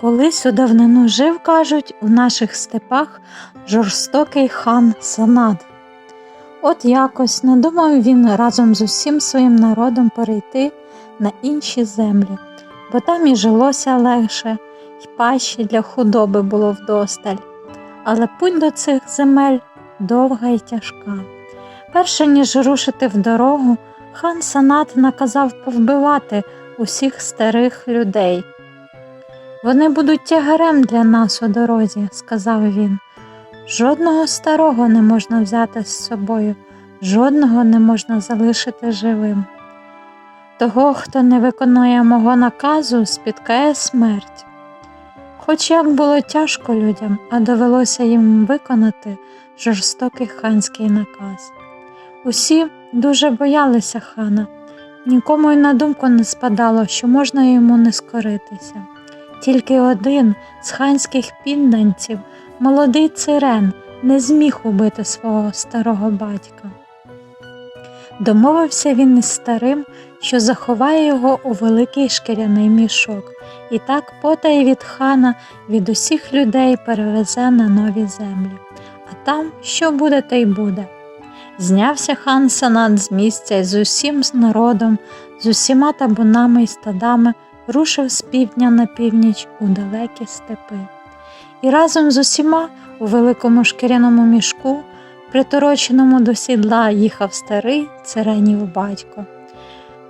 Колись у давнину жив, кажуть, у наших степах жорстокий хан Санад. От якось надумав він разом з усім своїм народом перейти на інші землі, бо там і жилося легше, й пащі для худоби було вдосталь. Але путь до цих земель довга й тяжка. Перше ніж рушити в дорогу, хан Санат наказав повбивати усіх старих людей. Вони будуть тягарем для нас у дорозі, сказав він. Жодного старого не можна взяти з собою, жодного не можна залишити живим. Того, хто не виконує мого наказу, спіткає смерть. Хоч як було тяжко людям, а довелося їм виконати жорстокий ханський наказ. Усі дуже боялися хана, нікому й на думку не спадало, що можна йому не скоритися. Тільки один з ханських підданців, молодий цирен, не зміг убити свого старого батька. Домовився він із старим, що заховає його у великий шкіряний мішок, і так потай від хана від усіх людей перевезе на нові землі. А там що буде, те й буде. Знявся хан Санат з місця і з усім народом, з усіма табунами й стадами рушив з півдня на північ у далекі степи. І разом з усіма у великому шкіряному мішку, притороченому до сідла, їхав старий циренів батько.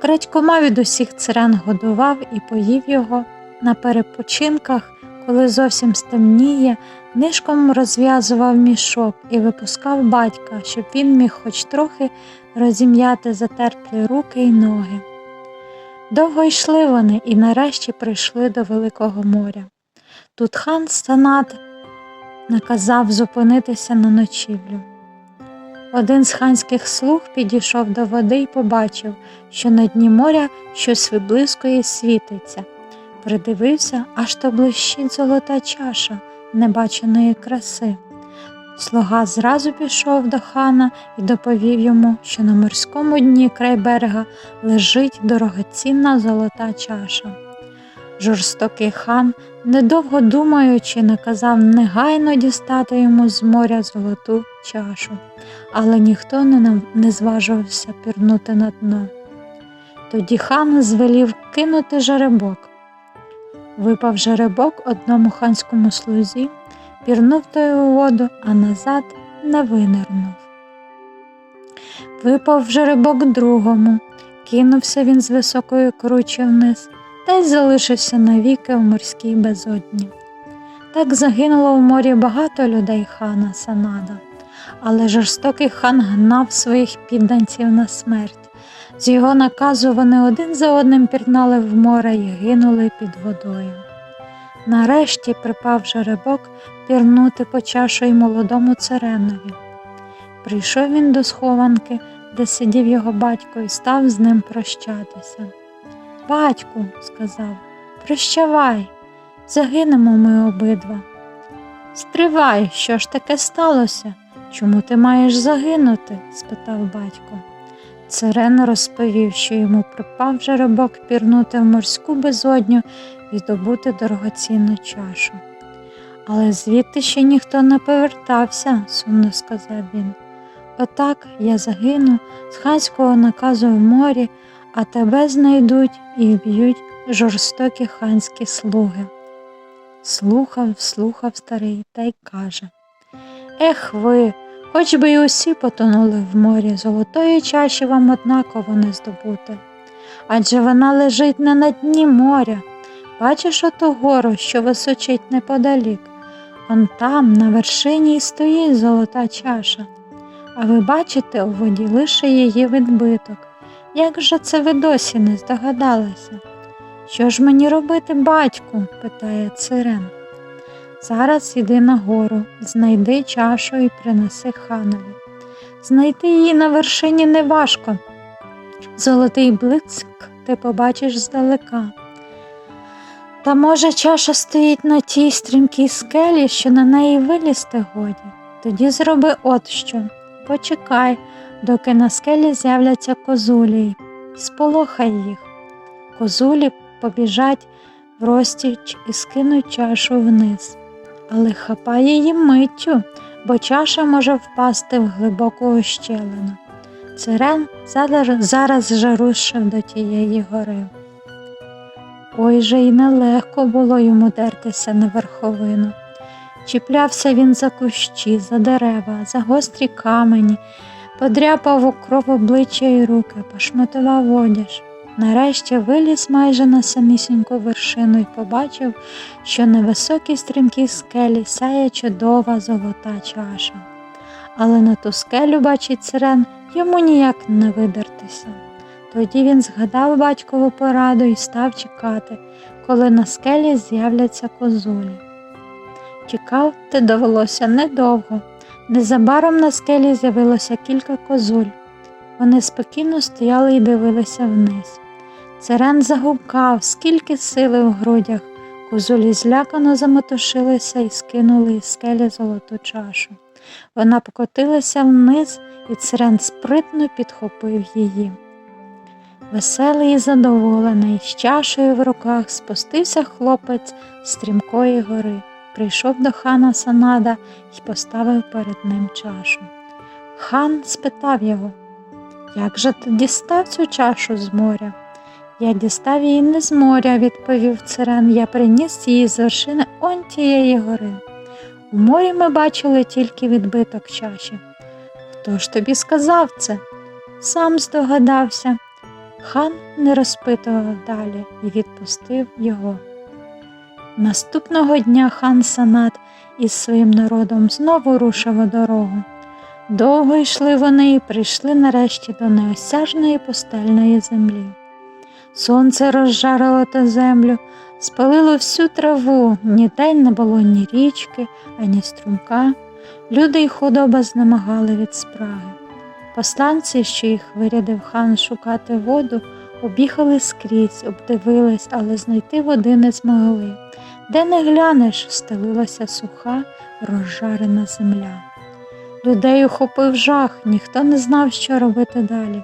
Крадькома від усіх цирен годував і поїв його на перепочинках, коли зовсім стемніє, нишком розв'язував мішок і випускав батька, щоб він міг хоч трохи розім'яти затерплі руки й ноги. Довго йшли вони і нарешті прийшли до Великого моря. Тут хан Санат наказав зупинитися на ночівлю. Один з ханських слуг підійшов до води і побачив, що на дні моря щось виблискує і світиться. Придивився, аж то блищить золота чаша небаченої краси. Слуга зразу пішов до хана і доповів йому, що на морському дні край берега лежить дорогоцінна золота чаша. Жорстокий хан, недовго думаючи, наказав негайно дістати йому з моря золоту чашу, але ніхто не, зважувався пірнути на дно. Тоді хан звелів кинути жеребок. Випав жеребок одному ханському слузі, пірнув той у воду, а назад не винирнув. Випав жеребок другому, кинувся він з високої кручі вниз та й залишився навіки в морській безодні. Так загинуло в морі багато людей хана Санада, але жорстокий хан гнав своїх підданців на смерть. З його наказу вони один за одним пірнали в море і гинули під водою. Нарешті припав жеребок пірнути по чашу й молодому царенові. Прийшов він до схованки, де сидів його батько, і став з ним прощатися. Батьку, сказав, прощавай, загинемо ми обидва. Стривай, що ж таке сталося? Чому ти маєш загинути? спитав батько. Царен розповів, що йому припав жеребок пірнути в морську безодню і здобути дорогоцінну чашу. Але звідти ще ніхто не повертався, сумно сказав він. Отак я загину з ханського наказу в морі, а тебе знайдуть і вб'ють жорстокі ханські слуги. Слухав, слухав старий та й каже Ех ви, хоч би й усі потонули в морі, золотої чаші вам однаково не здобути. Адже вона лежить не на дні моря. Бачиш оту гору, що височить неподалік. Он там, на вершині, й стоїть золота чаша. А ви бачите у воді лише її відбиток. Як же це ви досі не здогадалися? Що ж мені робити, батьку? питає цирен. Зараз іди нагору, знайди чашу і принеси ханові. Знайти її на вершині неважко. Золотий блиск ти побачиш здалека. Та, може, чаша стоїть на тій стрімкій скелі, що на неї вилізти годі. Тоді зроби от що. Почекай, доки на скелі з'являться козулі, сполохай їх. Козулі побіжать врозтіч і скинуть чашу вниз. Але хапає її миттю, бо чаша може впасти в глибоку ущелину. Цирен зараз же рушив до тієї гори. Ой же й нелегко було йому дертися на верховину. Чіплявся він за кущі, за дерева, за гострі камені, подряпав у кров обличчя й руки, пошматував одяж. Нарешті виліз майже на самісіньку вершину і побачив, що на високій стрімкій скелі сяє чудова золота чаша. Але на ту скелю, бачить сирен, йому ніяк не видертися. Тоді він згадав батькову пораду і став чекати, коли на скелі з'являться козулі. Чекати довелося недовго. Незабаром на скелі з'явилося кілька козуль. Вони спокійно стояли і дивилися вниз. Царен загукав, скільки сили в грудях. Козулі злякано замотошилися і скинули із скелі золоту чашу. Вона покотилася вниз, і царен спритно підхопив її. Веселий і задоволений, з чашею в руках спустився хлопець з стрімкої гори, прийшов до хана Санада і поставив перед ним чашу. Хан спитав його, як же ти дістав цю чашу з моря? Я дістав її не з моря, відповів царен, я приніс її з вершини он тієї гори. У морі ми бачили тільки відбиток чаші. Хто ж тобі сказав це? Сам здогадався. Хан не розпитував далі і відпустив його. Наступного дня хан Санат із своїм народом знову рушив у дорогу. Довго йшли вони і прийшли нарешті до неосяжної пустельної землі. Сонце розжарило ту землю, спалило всю траву, ніде не було ні річки, ані струмка. Люди й худоба знемагали від спраги. Посланці, що їх вирядив хан шукати воду, об'їхали скрізь, обдивились, але знайти води не змогли. Де не глянеш, стелилася суха, розжарена земля. Людей охопив жах, ніхто не знав, що робити далі.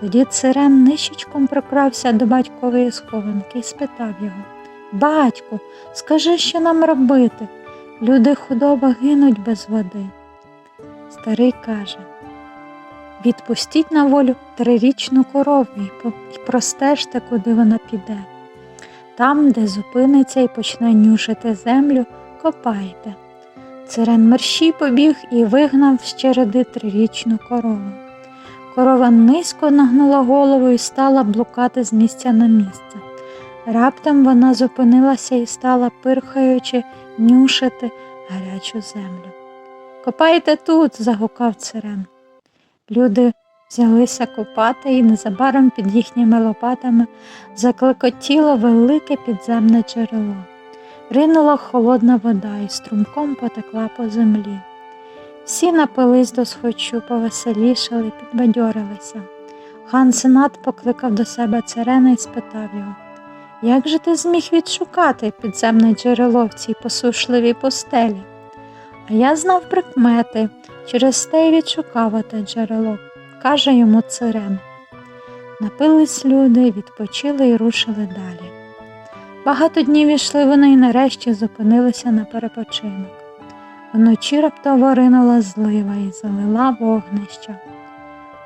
Тоді цирен нищечком прокрався до батькової схованки і спитав його Батьку, скажи, що нам робити? Люди худоба гинуть без води. Старий каже Відпустіть на волю трирічну корову і простежте, куди вона піде. Там, де зупиниться і почне нюшити землю, копайте. Цирен мерщій побіг і вигнав з череди трирічну корову. Корова низько нагнула голову і стала блукати з місця на місце. Раптом вона зупинилася і стала, пирхаючи, нюшити гарячу землю. Копайте тут, загукав цирен. Люди взялися копати, і незабаром під їхніми лопатами заклекотіло велике підземне джерело. Ринула холодна вода і струмком потекла по землі. Всі напились до схочу, повеселішали, підбадьорилися. Хан Сенат покликав до себе царена і спитав його, як же ти зміг відшукати підземне джерело в цій посушливій пустелі? А я знав прикмети, через те й відшукав оте джерело, каже йому цирен. Напились люди, відпочили і рушили далі. Багато днів ішли вони і нарешті зупинилися на перепочинок. Вночі раптово ринула злива і залила вогнища.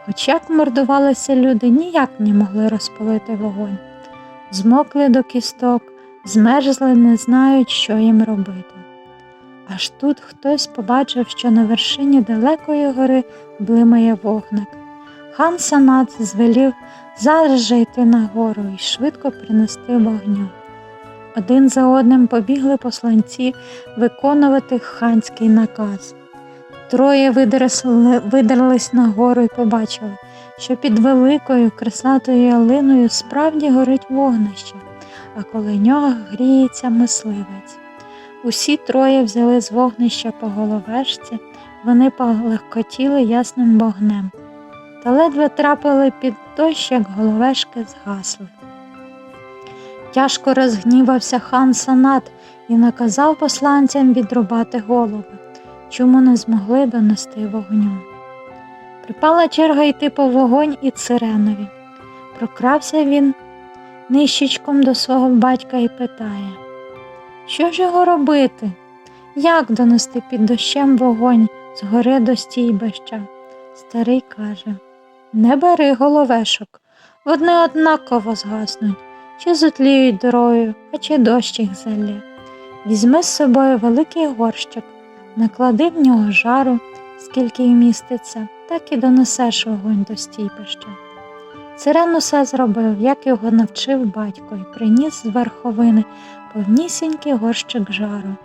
Хоч як мордувалися люди, ніяк не могли розпалити вогонь. Змокли до кісток, змерзли, не знають, що їм робити. Аж тут хтось побачив, що на вершині далекої гори блимає вогник. Хан Санат звелів зараз же йти нагору і швидко принести вогню. Один за одним побігли посланці виконувати ханський наказ. Троє видерлись нагору і побачили, що під великою кресатою ялиною справді горить вогнище, а коли нього гріється мисливець. Усі троє взяли з вогнища по головешці, вони полегкотіли ясним вогнем, та ледве трапили під дощ, як головешки згасли. Тяжко розгнівався хан Санат і наказав посланцям відрубати голови, чому не змогли донести вогню. Припала черга йти по вогонь і циренові. Прокрався він нищечком до свого батька і питає, що ж його робити? Як донести під дощем вогонь з гори до стійбища? Старий каже Не бери головешок, вони однаково згаснуть, чи зотліють дорою, а чи дощ їх залє. Візьми з собою великий горщик, наклади в нього жару, скільки й міститься, так і донесеш вогонь до стійбища. Сирен усе зробив, як його навчив батько, і приніс з верховини повнісінький горщик жару.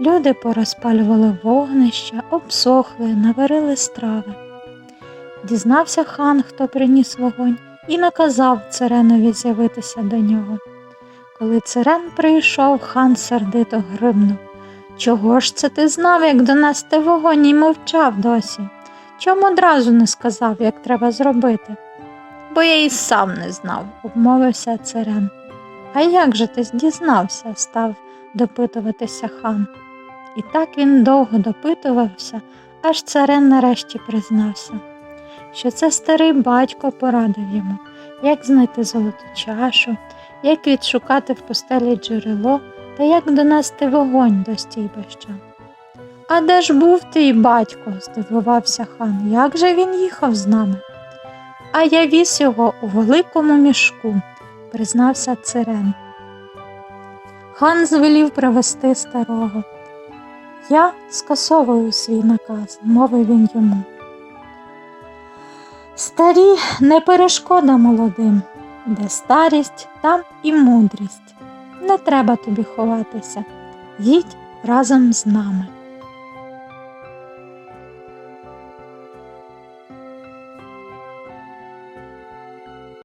Люди порозпалювали вогнища, обсохли, наварили страви. Дізнався хан, хто приніс вогонь, і наказав Царенові з'явитися до нього. Коли Цирен прийшов, хан сердито гримнув. Чого ж це ти знав, як донести вогонь і мовчав досі? Чому одразу не сказав, як треба зробити? Бо я і сам не знав, обмовився Цирен. А як же ти дізнався? став допитуватися хан. І так він довго допитувався, аж царен нарешті признався, що це старий батько порадив йому, як знайти золоту чашу, як відшукати в пустелі джерело та як донести вогонь до стійбища. А де ж був твій батько? здивувався хан. Як же він їхав з нами? А я віз його у великому мішку, признався цирен. Хан звелів привести старого. Я скасовую свій наказ, мовив він йому. Старі не перешкода молодим, де старість, там і мудрість. Не треба тобі ховатися. Їдь разом з нами.